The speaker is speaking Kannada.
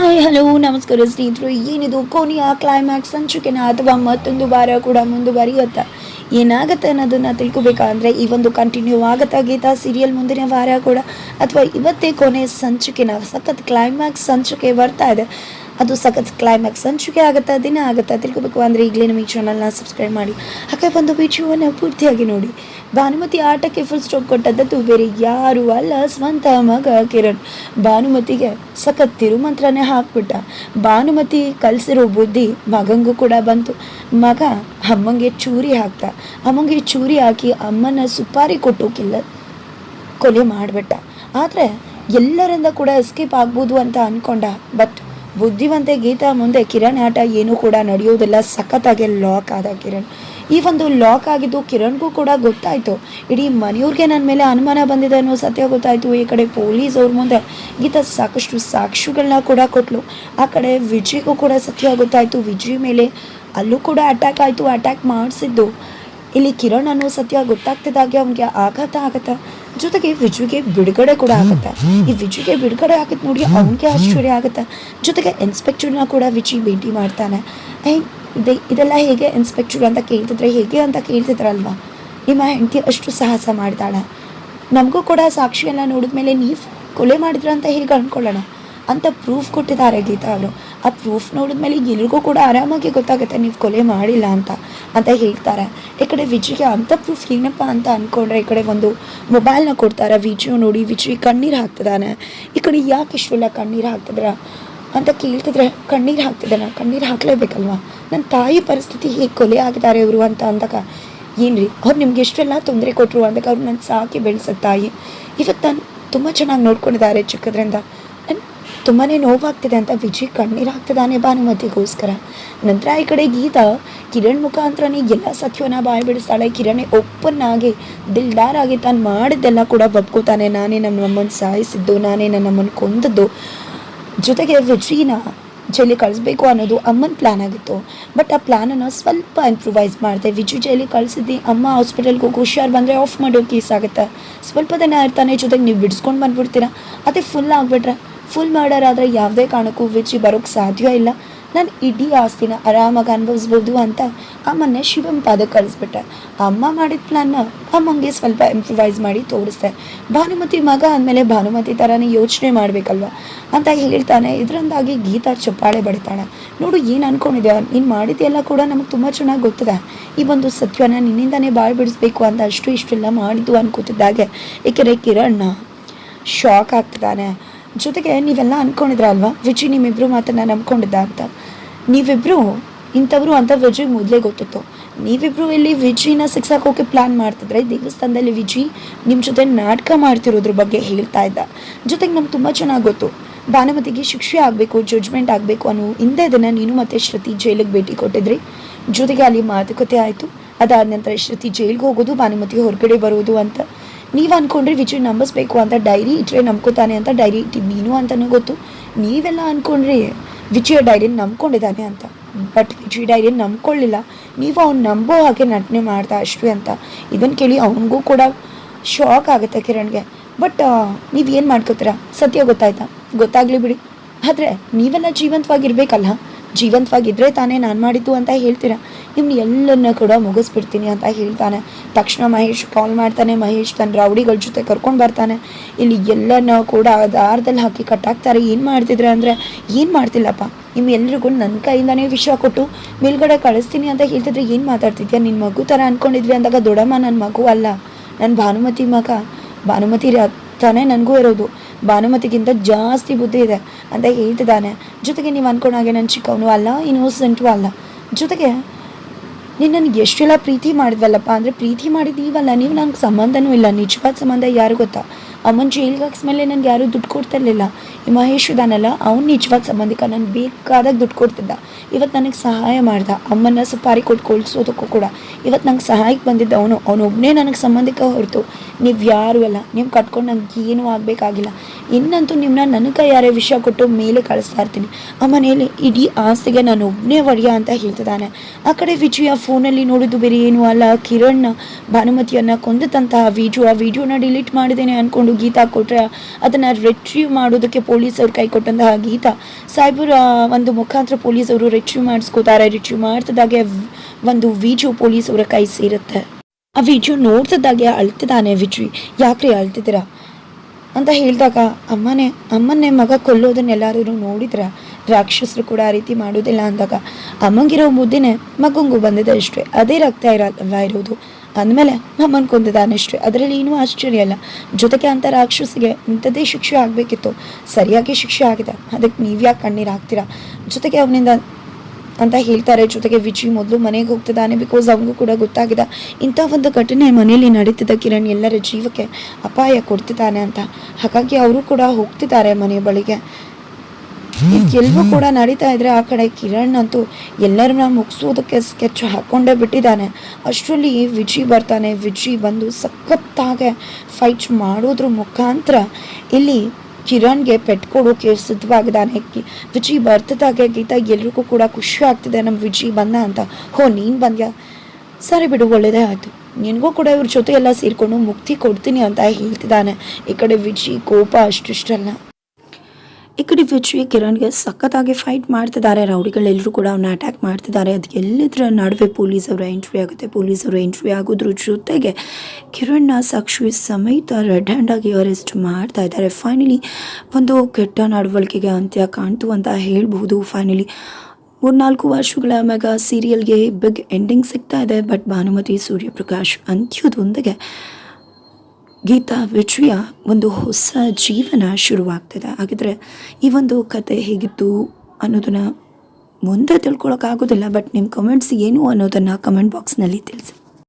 ಹಾಯ್ ಹಲೋ ನಮಸ್ಕಾರ ಸ್ನೇಹಿತರು. ಏನಿದು? ಕೊನೆಯ ಕ್ಲೈಮ್ಯಾಕ್ಸ್ ಸಂಚಿಕೆನ ಅಥವಾ ಮತ್ತೊಂದು ವಾರ ಕೂಡ ಮುಂದುವರಿಯುತ್ತಾ? ಏನಾಗುತ್ತೆ ಅನ್ನೋದನ್ನು ತಿಳ್ಕೊಬೇಕಂದ್ರೆ, ಈ ಒಂದು ಕಂಟಿನ್ಯೂ ಆಗುತ್ತಾ ಗೀತಾ? ಸೀರಿಯಲ್ ಮುಂದಿನ ವಾರ ಕೂಡ? ಅಥವಾ ಇವತ್ತೇ ಕೊನೆ ಸಂಚಿಕೆನ? ಸಖತ್ ಕ್ಲೈಮ್ಯಾಕ್ಸ್ ಸಂಚಿಕೆ ಬರ್ತಾ ಇದೆ. ಅದು ಸಖತ್ ಕ್ಲೈಮ್ಯಾಕ್ಸ್ ಸಂಚಿಕೆ ಆಗುತ್ತಾ, ದಿನ ಆಗುತ್ತಾ, ತಿಳ್ಕೊಬೇಕು. ಅಂದರೆ ಈಗಲೇ ನಮಗೆ ಚಾನಲ್ನ ಸಬ್ಸ್ಕ್ರೈಬ್ ಮಾಡಿ. ಹಾಗೆ ಒಂದು ವಿಡಿಯೋವನ್ನು ಪೂರ್ತಿಯಾಗಿ ನೋಡಿ. ಭಾನುಮತಿ ಆಟಕ್ಕೆ ಫುಲ್ ಸ್ಟಾಪ್ ಕೊಟ್ಟದ್ದು ಬೇರೆ ಯಾರು ಅಲ್ಲ, ಸ್ವಂತ ಮಗ ಕಿರಣ್. ಭಾನುಮತಿಗೆ ಸಖತ್ ತಿರುಮಂತ್ರನೇ ಹಾಕ್ಬಿಟ್ಟ. ಭಾನುಮತಿ ಕಲಿಸಿರೋ ಬುದ್ಧಿ ಮಗಂಗೂ ಕೂಡ ಬಂತು. ಮಗ ಅಮ್ಮಂಗೆ ಚೂರಿ ಹಾಕ್ತ. ಅಮ್ಮಂಗೆ ಚೂರಿ ಹಾಕಿ ಅಮ್ಮನ ಸುಪಾರಿ ಕೊಟ್ಟೋಕಿಲ್ಲ ಕೊಲೆ ಮಾಡಿಬಿಟ್ಟ. ಆದರೆ ಎಲ್ಲರಿಂದ ಕೂಡ ಎಸ್ಕೇಪ್ ಆಗ್ಬೋದು ಅಂತ ಅಂದ್ಕೊಂಡ ಬಟ್ ಬುದ್ಧಿವಂತೆ ಗೀತಾ ಮುಂದೆ ಕಿರಣ್ ಆಟ ಏನೂ ಕೂಡ ನಡೆಯುವುದಿಲ್ಲ. ಸಖತ್ತಾಗಿ ಲಾಕ್ ಆದ ಕಿರಣ್. ಈ ಒಂದು ಲಾಕ್ ಆಗಿದ್ದು ಕಿರಣ್ಗೂ ಕೂಡ ಗೊತ್ತಾಯಿತು. ಇಡೀ ಮನೆಯವ್ರಿಗೆ ನನ್ನ ಮೇಲೆ ಅನುಮಾನ ಬಂದಿದೆ ಅನ್ನೋ ಸತ್ಯ ಗೊತ್ತಾಯಿತು. ಈ ಕಡೆ ಪೊಲೀಸ್ ಅವ್ರ ಮುಂದೆ ಗೀತಾ ಸಾಕಷ್ಟು ಸಾಕ್ಷಿಗಳನ್ನ ಕೂಡ ಕೊಟ್ಲು. ಆ ಕಡೆ ವಿಜಯ್ಗೂ ಕೂಡ ಸತ್ಯ ಗೊತ್ತಾಯಿತು. ವಿಜಯ್ ಮೇಲೆ ಅಲ್ಲೂ ಕೂಡ ಅಟ್ಯಾಕ್ ಆಯಿತು. ಅಟ್ಯಾಕ್ ಮಾಡಿಸಿದ್ದು. ಇಲ್ಲಿ ಕಿರಣ್ ಅನ್ನೋ ಸತ್ಯ ಗೊತ್ತಾಗ್ತಿದ್ದಾಗೆ ಅವನಿಗೆ ಆಘಾತ ಆಗತ್ತ. ಜೊತೆಗೆ ವಿಜುಗೆ ಬಿಡುಗಡೆ ಕೂಡ ಆಗುತ್ತೆ. ಈ ವಿಜುಗೆ ಬಿಡುಗಡೆ ಆಗತ್ತೆ ನೋಡಿ ಅವನಿಗೆ ಆಶ್ಚರ್ಯ ಆಗತ್ತೆ. ಜೊತೆಗೆ ಇನ್ಸ್ಪೆಕ್ಟರ್ನ ಕೂಡ ವಿಜಿ ಭೇಟಿ ಮಾಡ್ತಾನೆ. ಇದೆ ಇದೆಲ್ಲ ಹೇಗೆ ಇನ್ಸ್ಪೆಕ್ಟರ್ ಅಂತ ಕೇಳ್ತಿದ್ರೆ ಹೇಗೆ ಅಂತ ಕೇಳ್ತಿದ್ರಲ್ವಾ? ನಿಮ್ಮ ಹೆಂಡತಿ ಅಷ್ಟು ಸಾಹಸ ಮಾಡ್ತಾಳೆ. ನಮಗೂ ಕೂಡ ಸಾಕ್ಷಿಯನ್ನು ನೋಡಿದ್ಮೇಲೆ ನೀವು ಕೊಲೆ ಮಾಡಿದ್ರ ಅಂತ ಹೇಗೆ ಅಂದ್ಕೊಳ್ಳೋಣ ಅಂತ ಪ್ರೂಫ್ ಕೊಟ್ಟಿದ್ದಾರೆ ಗೀತಾ ಅವರು. ಆ ಪ್ರೂಫ್ ನೋಡಿದ್ಮೇಲೆ ಎಲ್ರಿಗೂ ಕೂಡ ಆರಾಮಾಗಿ ಗೊತ್ತಾಗುತ್ತೆ ನೀವು ಕೊಲೆ ಮಾಡಿಲ್ಲ ಅಂತ ಅಂತ ಹೇಳ್ತಾರೆ. ಈ ಕಡೆ ವಿಜಯ್ಗೆ ಅಂಥ ಪ್ರೂಫ್ ಏನಪ್ಪ ಅಂತ ಅಂದ್ಕೊಂಡ್ರೆ ಈ ಕಡೆ ಒಂದು ಮೊಬೈಲ್ನ ಕೊಡ್ತಾರೆ, ವಿಜಯ್ ನೋಡಿ, ವಿಜಯ್ ಕಣ್ಣೀರು ಹಾಕ್ತಿದ್ದಾನೆ. ಈ ಕಡೆ ಯಾಕೆ ಇಷ್ಟೆಲ್ಲ ಕಣ್ಣೀರು ಹಾಕ್ತಿದ್ರ ಅಂತ ಕೇಳ್ತಿದ್ರೆ, ಕಣ್ಣೀರು ಹಾಕ್ತಿದ್ದಾನೆ, ಕಣ್ಣೀರು ಹಾಕಲೇಬೇಕಲ್ವಾ? ನನ್ನ ತಾಯಿ ಪರಿಸ್ಥಿತಿ ಹೇಗೆ ಕೊಲೆ ಆಗಿದ್ದಾರೆ ಇವರು ಅಂತ ಅಂದಾಗ, ಏನ್ರಿ, ಅವ್ರು ನಿಮ್ಗೆ ಎಷ್ಟೆಲ್ಲ ತೊಂದರೆ ಕೊಟ್ಟರು ಅಂದಾಗ ಅವ್ರು ನನ್ನ ಸಾಕಿ ಬೆಳೆಸೋ ತಾಯಿ. ಇವತ್ತು ನಾನು ತುಂಬ ಚೆನ್ನಾಗಿ ನೋಡ್ಕೊಂಡಿದ್ದಾರೆ ಚಿಕ್ಕದ್ರಿಂದ. ತುಂಬಾ ನೋವಾಗ್ತಿದೆ ಅಂತ ವಿಜಯ್ ಕಣ್ಣೀರು ಹಾಕ್ತಿದ್ದಾನೆ ಭಾನುಮತಿಗೋಸ್ಕರ. ನಂತರ ಈ ಕಡೆ ಗೀತಾ, ಕಿರಣ್ ಮುಖಾಂತರನೇ ಎಲ್ಲ ಸತ್ಯವನ್ನ ಬಾಯಿ ಬಿಡಿಸ್ತಾಳೆ. ಕಿರಣ್ ಓಪನ್ ಆಗಿ ದಿಲ್ದಾರ್ ಆಗಿ ತಾನು ಮಾಡಿದ್ದೆಲ್ಲ ಕೂಡ ಒಪ್ಕೋತಾನೆ. ನಾನೇ ನಮ್ಮ ನಮ್ಮನ್ನು ಸಾಯಿಸಿದ್ದು, ನಾನೇ ನನ್ನ ಅಮ್ಮನ ಕೊಂದದ್ದು. ಜೊತೆಗೆ ವಿಜಯ್ನ ಜೈಲಿಗೆ ಕಳಿಸ್ಬೇಕು ಅನ್ನೋದು ಅಮ್ಮನ ಪ್ಲ್ಯಾನ್ ಆಗಿತ್ತು. ಬಟ್ ಆ ಪ್ಲ್ಯಾನನ್ನು ಸ್ವಲ್ಪ ಇಂಪ್ರೂವೈಸ್ ಮಾಡಿದೆ. ವಿಜು ಜೈಲಿಗೆ ಕಳಿಸಿದ್ದು, ಅಮ್ಮ ಹಾಸ್ಪಿಟಲ್ಗೆ ಹೋಗಿ ಹುಷಾರು ಬಂದರೆ ಆಫ್ ಮಾಡೋ ಕೇಸ್ ಆಗುತ್ತೆ. ಸ್ವಲ್ಪ ದಿನ ಇರ್ತಾನೆ, ಜೊತೆಗೆ ನೀವು ಬಿಡಿಸ್ಕೊಂಡು ಬಂದ್ಬಿಡ್ತೀರಾ? ಅದೇ ಫುಲ್ ಆಗಿಬಿಟ್ರೆ ಫುಲ್ ಮರ್ಡರ್ ಆದರೆ ಯಾವುದೇ ಕಾರಣಕ್ಕೂ ವಿಚಿ ಬರೋಕ್ಕೆ ಸಾಧ್ಯ ಇಲ್ಲ. ನಾನು ಇಡೀ ಆಸ್ತಿನ ಆರಾಮಾಗಿ ಅನುಭವಿಸ್ಬೋದು ಅಂತ ಅಮ್ಮನ್ನೇ ಶಿವಂ ಪಾದಕ್ಕೆ ಕಳಿಸ್ಬಿಟ್ಟೆ ಅಮ್ಮ ಮಾಡಿದ ಪ್ಲಾನ್ನ ಅಮ್ಮಂಗೆ ಸ್ವಲ್ಪ ಇಂಪ್ರೂವೈಸ್ ಮಾಡಿ ತೋರಿಸ್ದೆ. ಭಾನುಮತಿ ಮಗ ಅಂದಮೇಲೆ ಭಾನುಮತಿ ಥರನೇ ಯೋಚನೆ ಮಾಡಬೇಕಲ್ವ? ಅಂತ ಹೇಳ್ತಾನೆ. ಇದರಿಂದಾಗಿ ಗೀತಾ ಚಪ್ಪಾಳೆ ಬಡಿತಾಳೆ. ನೋಡು, ಏನು ಅನ್ಕೊಂಡಿದ್ಯಾ? ನೀನು ಮಾಡಿದ್ದೆಲ್ಲ ಕೂಡ ನಮಗೆ ತುಂಬ ಚೆನ್ನಾಗಿ ಗೊತ್ತಿದೆ. ಈ ಒಂದು ಸತ್ಯನ ನಿನ್ನಿಂದಾನೇ ಬಾಳ್ ಬಿಡಿಸ್ಬೇಕು ಅಂತ ಅಷ್ಟು ಇಷ್ಟೆಲ್ಲ ಮಾಡಿದ್ದು ಅನ್ಕೋತಿದ್ದಾಗೆ. ಏಕೆರೆ ಕಿರಣ್ ಶಾಕ್ ಆಗ್ತಿದ್ದಾನೆ. ಜೊತೆಗೆ ನೀವೆಲ್ಲ ಅನ್ಕೊಂಡಿದ್ರ ಅಲ್ವಾ? ವಿಜಯ್ ನಿಮ್ಮಿಬ್ರು ಮಾತನ್ನ ನಂಬ್ಕೊಂಡಿದ್ದ ಅಂತ. ನೀವಿಬ್ರು ಇಂಥವ್ರು ಅಂತ ವಿಜಯ್ ಮೊದಲೇ ಗೊತ್ತಿತ್ತು. ನೀವಿಬ್ರು ಇಲ್ಲಿ ವಿಜಿನ ಸಿಕ್ಸಾಕೋಕೆ ಪ್ಲಾನ್ ಮಾಡ್ತಿದ್ರೆ ದೇವಸ್ಥಾನದಲ್ಲಿ ವಿಜಿ ನಿಮ್ಮ ಜೊತೆ ನಾಟಕ ಮಾಡ್ತಿರೋದ್ರ ಬಗ್ಗೆ ಹೇಳ್ತಾ ಇದ್ದ. ಜೊತೆಗೆ ನಮ್ಗೆ ತುಂಬ ಚೆನ್ನಾಗಿ ಗೊತ್ತು. ಭಾನುಮತಿಗೆ ಶಿಕ್ಷೆ ಆಗಬೇಕು ಜಡ್ಜ್ಮೆಂಟ್ ಆಗಬೇಕು ಅನ್ನೋ ಹಿಂದೆ ದಿನ ನೀನು ಮತ್ತು ಶ್ರುತಿ ಜೈಲಿಗೆ ಭೇಟಿ ಕೊಟ್ಟಿದ್ರಿ. ಜೊತೆಗೆ ಅಲ್ಲಿ ಮಾತುಕತೆ ಆಯಿತು. ಅದಾದ ನಂತರ ಶ್ರುತಿ ಜೈಲಿಗೆ ಹೋಗೋದು ಭಾನುಮತಿ ಹೊರಗಡೆ ಬರೋದು ಅಂತ. ನೀವು ಅನ್ಕೊಂಡ್ರೆ ವಿಜಯ್ ನಂಬಿಸ್ಬೇಕು ಅಂತ ಡೈರಿ ಇಟ್ಟರೆ ನಂಬ್ಕೋತಾನೆ ಅಂತ ಡೈರಿ ಇಟ್ಟಿದ್ದು. ನೀನು ಅಂತಲೂ ಗೊತ್ತು. ನೀವೆಲ್ಲ ಅಂದ್ಕೊಂಡ್ರಿ ವಿಜಯ ಡೈರಿನ ನಂಬ್ಕೊಂಡಿದ್ದಾನೆ ಅಂತ. ಬಟ್ ವಿಜಯ ಡೈರಿನ ನಂಬ್ಕೊಳ್ಳಿಲ್ಲ. ನೀವು ಅವ್ನು ನಂಬೋ ಹಾಗೆ ನಟನೆ ಮಾಡ್ತಾ ಅಷ್ಟು ಅಂತ. ಇದನ್ನು ಕೇಳಿ ಅವನಿಗೂ ಕೂಡ ಶಾಕ್ ಆಗುತ್ತೆ ಕಿರಣ್ಗೆ. ಬಟ್ ನೀವು ಏನು ಮಾಡ್ಕೋತೀರಾ? ಸತ್ಯ ಗೊತ್ತಾಯ್ತಾ? ಗೊತ್ತಾಗ್ಲಿ ಬಿಡಿ. ಆದರೆ ನೀವೆಲ್ಲ ಜೀವಂತವಾಗಿರ್ಬೇಕಲ್ಲ? ಜೀವಂತವಾಗಿದ್ದರೆ ತಾನೇ ನಾನು ಮಾಡಿದ್ದು ಅಂತ ಹೇಳ್ತೀರಾ? ನಿಮ್ಮ ಎಲ್ಲನ್ನ ಕೂಡ ಮುಗಿಸ್ಬಿಡ್ತೀನಿ ಅಂತ ಹೇಳ್ತಾನೆ. ತಕ್ಷಣ ಮಹೇಶ್ ಕಾಲ್ ಮಾಡ್ತಾನೆ. ಮಹೇಶ್ ತನ್ನ ರೌಡಿಗಳ ಜೊತೆ ಕರ್ಕೊಂಡು ಬರ್ತಾನೆ. ಇಲ್ಲಿ ಎಲ್ಲನ ಕೂಡ ದಾರದಲ್ಲಿ ಹಾಕಿ ಕಟ್ಟಾಕ್ತಾರೆ. ಏನು ಮಾಡ್ತಿದ್ರೆ ಅಂದರೆ, ಏನು ಮಾಡ್ತಿಲ್ಲಪ್ಪ? ನಿಮ್ಮ ಎಲ್ರಿಗೂ ನನ್ನ ಕೈಯಿಂದನೇ ವಿಷ ಕೊಟ್ಟು ಮೇಲ್ಗಡೆ ಕಳಿಸ್ತೀನಿ ಅಂತ ಹೇಳ್ತಿದ್ರೆ ಏನು ಮಾತಾಡ್ತಿದ್ಯಾ? ನಿನ್ನ ಮಗು ಥರ ಅಂದ್ಕೊಂಡಿದ್ವಿ ಅಂದಾಗ ದೊಡ್ಡಮ್ಮ ನನ್ನ ಮಗು ಅಲ್ಲ. ನನ್ನ ಭಾನುಮತಿ ಮಗ. ಭಾನುಮತಿ ತಾನೇ ನನಗೂ ಇರೋದು. ಭಾನುಮತಿಗಿಂತ ಜಾಸ್ತಿ ಬುದ್ಧಿ ಇದೆ ಅಂತ ಹೇಳ್ತಿದ್ದಾನೆ. ಜೊತೆಗೆ ನೀವು ಅನ್ಕೊಂಡಾಗೆ ನನ್ನ ಚಿಕ್ಕವನು ಅಲ್ಲ ಇನ್ನೋಸೆಂಟು ಅಲ್ಲ. ಜೊತೆಗೆ ನೀನು ನನಗೆ ಎಷ್ಟೆಲ್ಲ ಪ್ರೀತಿ ಮಾಡಿದ್ವಲ್ಲಪ್ಪ, ಅಂದರೆ ಪ್ರೀತಿ ಮಾಡಿದ್ದೀವಲ್ಲ, ನೀವು ನನಗೆ ಸಂಬಂಧನೂ ಇಲ್ಲ, ನಿಜವಾದ ಸಂಬಂಧ ಯಾರು ಗೊತ್ತಾ? ಅಮ್ಮನ ಜೈಲಿಗೆ ಹಾಕ್ಸ್ಮೇಲೆ ನನಗೆ ಯಾರೂ ದುಡ್ಡು ಕೊಡ್ತಿರಲಿಲ್ಲ. ಈ ಮಹೇಶ್ ಇದಾನಲ್ಲ, ಅವ್ನು ನಿಜವಾದ ಸಂಬಂಧಿಕ ನನಗೆ ಬೇಕಾದಾಗ ದುಡ್ಡು ಕೊಡ್ತಿದ್ದ. ಇವತ್ತು ನನಗೆ ಸಹಾಯ ಮಾಡ್ದ. ಅಮ್ಮನ ಸುಪಾರಿ ಕೊಟ್ಟು ಕೊಳ್ಸೋದಕ್ಕೂ ಕೂಡ. ಇವತ್ತು ನಂಗೆ ಸಹಾಯಕ್ಕೆ ಬಂದಿದ್ದ ಅವನು. ಅವನೊಬ್ಬನೇ ನನಗೆ ಸಂಬಂಧಿಕ ಹೊರತು. ನೀವು ಯಾರು ಅಲ್ಲ. ನೀವು ಕಟ್ಕೊಂಡು ನಂಗೆ ಏನೂ ಆಗಬೇಕಾಗಿಲ್ಲ. ಇನ್ನಂತೂ ನಿಮ್ಮನ್ನ ನನಗೆ ಕೈಯಾರೆ ವಿಷಯ ಕೊಟ್ಟು ಮೇಲೆ ಕಳಿಸ್ತಾ ಇರ್ತೀನಿ. ಆ ಮನೆಯಲ್ಲಿ ಇಡೀ ಆಸ್ತಿಗೆ ನಾನು ಒಬ್ಬನೇ ಒಡೆಯ ಅಂತ ಹೇಳ್ತಿದ್ದಾನೆ. ಆ ಕಡೆ ವಿಜಯ ಫೋನಲ್ಲಿ ನೋಡಿದ್ದು ಬೇರೆ ಏನೂ ಅಲ್ಲ. ಕಿರಣ್ ಭಾನುಮತಿಯನ್ನು ಕೊಂದಂತಹ ವಿಡಿಯೋ ಆ ವಿಡಿಯೋನ ಡಿಲೀಟ್ ಮಾಡಿದ್ದೇನೆ ಅಂದ್ಕೊಂಡು ಗೀತಾ ಕೊಟ್ಟರೆ ಅದನ್ನು ರೆಟ್ರೀವ್ ಮಾಡೋದಕ್ಕೆ ಪೊಲೀಸವ್ರು ಕೈ ಕೊಟ್ಟಂತಹ ಗೀತಾ. ಸಾಯ್ಬರ ಒಂದು ಮುಖಾಂತರ ಪೊಲೀಸವರು ರಿಟ್ರೀವ್ ಮಾಡಿಸ್ಕೋತಾರೆ ರಿಟ್ರೀವ್ ಮಾಡ್ತಿದ್ದಾಗೆ ಒಂದು ವಿಡಿಯೋ ಪೊಲೀಸವರ ಕೈ ಸೇರುತ್ತೆ. ಆ ವಿಡಿಯೋ ನೋಡ್ತಿದ್ದಾಗೆ ಅಳ್ತಿದ್ದಾನೆ ವಿಜಯ್ ಯಾಕ್ರಿ ಅಳ್ತಿದ್ದೀರಾ? ಅಂತ ಹೇಳಿದಾಗ, ಅಮ್ಮನೇ ಅಮ್ಮನೇ ಮಗ ಕೊಲ್ಲೋದನ್ನ ನೋಡಿದ್ರಾ ನೋಡಿದ್ರ? ರಾಕ್ಷಸರು ಕೂಡ ಆ ರೀತಿ ಮಾಡೋದಿಲ್ಲ ಅಂದಾಗ ಅಮ್ಮಂಗಿರೋ ಮುದ್ದೆ ಮಗಂಗೂ ಬಂದಿದೆ ಅಷ್ಟೇ ಅದೇ ರಕ್ತ ಇರಲ್ವಾ ಇರೋದು. ಅಂದಮೇಲೆ ಅಮ್ಮನ ಕೊಂದಿದ್ದಾನೆ ಅಷ್ಟೇ ಅದರಲ್ಲಿ ಏನೂ ಆಶ್ಚರ್ಯ ಇಲ್ಲ. ಜೊತೆಗೆ ಅಂತ ರಾಕ್ಷಸಿಗೆ ಇಂಥದ್ದೇ ಶಿಕ್ಷೆ ಆಗಬೇಕಿತ್ತು. ಸರಿಯಾಗಿ ಶಿಕ್ಷೆ ಆಗಿದೆ. ಅದಕ್ಕೆ ನೀವ್ಯಾಕೆ ಕಣ್ಣೀರು ಹಾಕ್ತೀರಾ? ಜೊತೆಗೆ ಅವನಿಂದ ಅಂತ ಹೇಳ್ತಾರೆ. ಜೊತೆಗೆ ವಿಜಿ ಮೊದಲು ಮನೆಗೆ ಹೋಗ್ತಿದ್ದಾನೆ ಬಿಕಾಸ್ ಅವನಿಗೂ ಕೂಡ ಗೊತ್ತಾಗಿದೆ. ಇಂಥ ಒಂದು ಘಟನೆ ಮನೆಯಲ್ಲಿ ನಡೀತಿದ್ದ ಕಿರಣ್ ಎಲ್ಲರ ಜೀವಕ್ಕೆ ಅಪಾಯ ಕೊಡ್ತಿದ್ದಾನೆ ಅಂತ. ಹಾಗಾಗಿ ಅವರು ಕೂಡ ಹೋಗ್ತಿದ್ದಾರೆ ಮನೆ ಬಳಿಗೆ. ಎಲ್ಲವೂ ಕೂಡ ನಡೀತಾ ಇದ್ರೆ ಆ ಕಡೆ ಕಿರಣ್ ಅಂತೂ ಎಲ್ಲರನ್ನ ಮುಗಿಸೋದಕ್ಕೆ ಸ್ಕೆಚ್ ಹಾಕೊಂಡೇ ಬಿಟ್ಟಿದ್ದಾನೆ. ಅಷ್ಟರಲ್ಲಿ ವಿಜಿ ಬರ್ತಾನೆ. ವಿಜಿ ಬಂದು ಸಖತ್ತಾಗೆ ಫೈಟ್ ಮಾಡೋದ್ರ ಮುಖಾಂತರ ಇಲ್ಲಿ ಕಿರಣ್ಗೆ ಪೆಟ್ಟು ಕೊಡೋಕೆ ಸಿದ್ಧವಾಗಿದ್ದಾನೆ. ವಿಜಯ್ ಬರ್ತಿದ್ದಾಗೆ ಗೀತಾ ಎಲ್ರಿಗೂ ಕೂಡ ಖುಷಿ ಆಗ್ತಿದೆ. ನಮ್ಮ ವಿಜಿ ಬಂದ ಅಂತ. ಹೋ, ನೀನು ಬಂದ್ಯಾ? ಸರಿ ಬಿಡು ಒಳ್ಳೆಯದೇ ಆಯಿತು. ನಿನಗೂ ಕೂಡ ಇವ್ರ ಜೊತೆ ಎಲ್ಲ ಸೇರಿಕೊಂಡು ಮುಕ್ತಿ ಕೊಡ್ತೀನಿ ಅಂತ ಹೇಳ್ತಿದ್ದಾನೆ. ಈ ಕಡೆ ವಿಜಿ ಕೋಪ ಅಷ್ಟಿಷ್ಟಲ್ಲ. ಈ ಕಡೆ ವಿಜಯ್ ಕಿರಣ್ಗೆ ಸಖತ್ತಾಗಿ ಫೈಟ್ ಮಾಡ್ತಿದ್ದಾರೆ. ರೌಡಿಗಳೆಲ್ಲರೂ ಕೂಡ ಅವನ್ನ ಅಟ್ಯಾಕ್ ಮಾಡ್ತಿದ್ದಾರೆ. ಅದಕ್ಕೆ ಎಲ್ಲಿದ್ರ ನಡುವೆ ಪೊಲೀಸ್ ಅವರ ಎಂಟ್ರಿ ಆಗುತ್ತೆ. ಪೊಲೀಸ್ ಅವರು ಎಂಟ್ರಿ ಆಗೋದ್ರ ಜೊತೆಗೆ ಕಿರಣ್ನ ಸಾಕ್ಷಿ ಸಮೇತ ರೆಡ್ ಹ್ಯಾಂಡಾಗಿ ಅರೆಸ್ಟ್ ಮಾಡ್ತಾ ಇದ್ದಾರೆ. ಫೈನಲಿ ಒಂದು ಕೆಟ್ಟ ನಡವಳಿಕೆಗೆ ಅಂತ್ಯ ಕಾಣ್ತು ಅಂತ ಹೇಳ್ಬಹುದು. ಫೈನಲಿ ಮೂರ್ನಾಲ್ಕು ವರ್ಷಗಳ ಮೆಗಾ ಸೀರಿಯಲ್ಗೆ ಬಿಗ್ ಎಂಡಿಂಗ್ ಸಿಗ್ತಾ ಇದೆ. ಬಟ್ ಭಾನುಮತಿ ಸೂರ್ಯಪ್ರಕಾಶ್ ಅಂತ್ಯದೊಂದಿಗೆ ಗೀತಾ ವಿಜಯ ಒಂದು ಹೊಸ ಜೀವನ ಶುರುವಾಗ್ತಿದೆ. ಹಾಗಿದ್ರೆ ಈ ಒಂದು ಕತೆ ಹೇಗಿತ್ತು ಅನ್ನೋದನ್ನು ಮುಂದೆ ತಿಳ್ಕೊಳಕ್ಕಾಗೋದಿಲ್ಲ, ಬಟ್ ನಿಮ್ಮ ಕಮೆಂಟ್ಸ್ ಏನು ಅನ್ನೋದನ್ನು ಕಮೆಂಟ್ ಬಾಕ್ಸ್ನಲ್ಲಿ ತಿಳಿಸಿ.